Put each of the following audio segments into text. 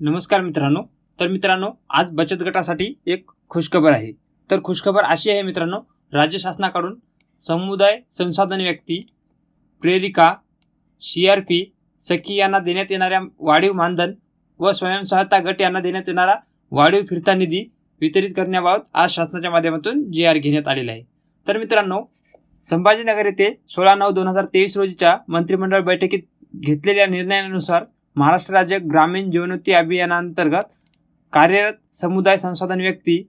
नमस्कार मित्रांनो. तर मित्रांनो आज बचत गटासाठी एक खुशखबर आहे. तर खुशखबर अशी आहे मित्रांनो राज्य शासनाकडून समुदाय संसाधन व्यक्ती प्रेरिका सी आर पी सखी यांना देण्यात येणाऱ्या वाढीव मानधन व स्वयंसहायता गट यांना देण्यात येणारा वाढीव फिरता निधी वितरित करण्याबाबत आज शासनाच्या माध्यमातून जी आर घेण्यात आलेला आहे. तर मित्रांनो संभाजीनगर येथे सोळा नऊ दोन हजार तेवीस रोजीच्या मंत्रिमंडळ बैठकीत घेतलेल्या निर्णयानुसार महाराष्ट्र राज्य ग्रामीण जीवनोत्ती अभियानांतर्गत कार्यरत समुदाय संसाधन व्यक्ती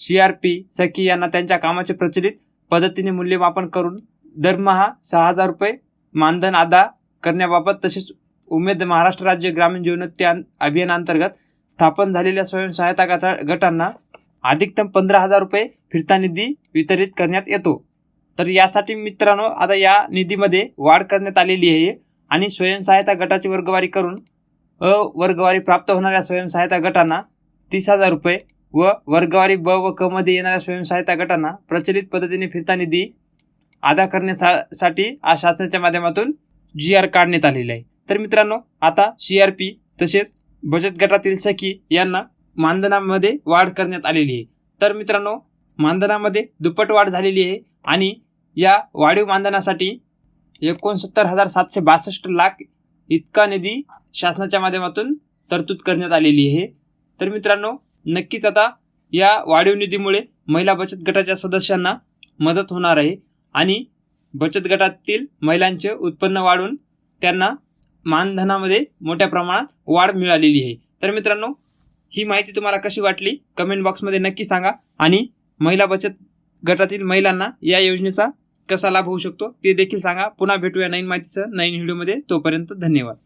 सी आर पी सखी यांना त्यांच्या कामाचे प्रचलित पद्धतीने मूल्यमापन करून दरमहा सहा हजार रुपये मानधन अदा करण्याबाबत तसेच उमेद महाराष्ट्र राज्य ग्रामीण जीवनोत्ती अभियानांतर्गत स्थापन झालेल्या स्वयंसहायता गटा गटांना अधिकतम पंधरा हजार रुपये फिरता निधी वितरित करण्यात येतो. तर यासाठी मित्रांनो आता या निधीमध्ये वाढ करण्यात आलेली आहे आणि स्वयंसहायता गटाची वर्गवारी करून अ वर्गवारी प्राप्त होणाऱ्या स्वयंसहायता गटांना तीस हजार रुपये व वर्गवारी ब व क मध्ये येणाऱ्या स्वयंसहायता गटांना प्रचलित पद्धतीने फिरता निधी अदा करण्यासाठी आज शासनाच्या माध्यमातून जी आर काढण्यात आलेली आहे. तर मित्रांनो आता सी आर पी तसेच बचत गटातील सखी यांना मानधनामध्ये वाढ करण्यात आलेली आहे. तर मित्रांनो मानधनामध्ये दुप्पट वाढ झालेली आहे आणि या वाढीव मानधनासाठी एकोणसत्तर हजार सातशे बासष्ट लाख इतका निधी शासनाच्या माध्यमातून तरतूद करण्यात आलेली आहे. तर मित्रांनो नक्कीच आता या वाढीव निधीमुळे महिला बचत गटाच्या सदस्यांना मदत होणार आहे आणि बचत गटातील महिलांचे उत्पन्न वाढून त्यांना मानधनामध्ये मोठ्या प्रमाणात वाढ मिळालेली आहे. तर मित्रांनो ही माहिती तुम्हाला कशी वाटली? कमेंट बॉक्समध्ये नक्की सांगा आणि महिला बचत गटातील महिलांना या योजनेचा कसा लाभ होऊ शकतो ते देखील सांगा. पुन्हा भेटूया नवीन माहितीचं नवीन व्हिडिओमध्ये. तोपर्यंत धन्यवाद.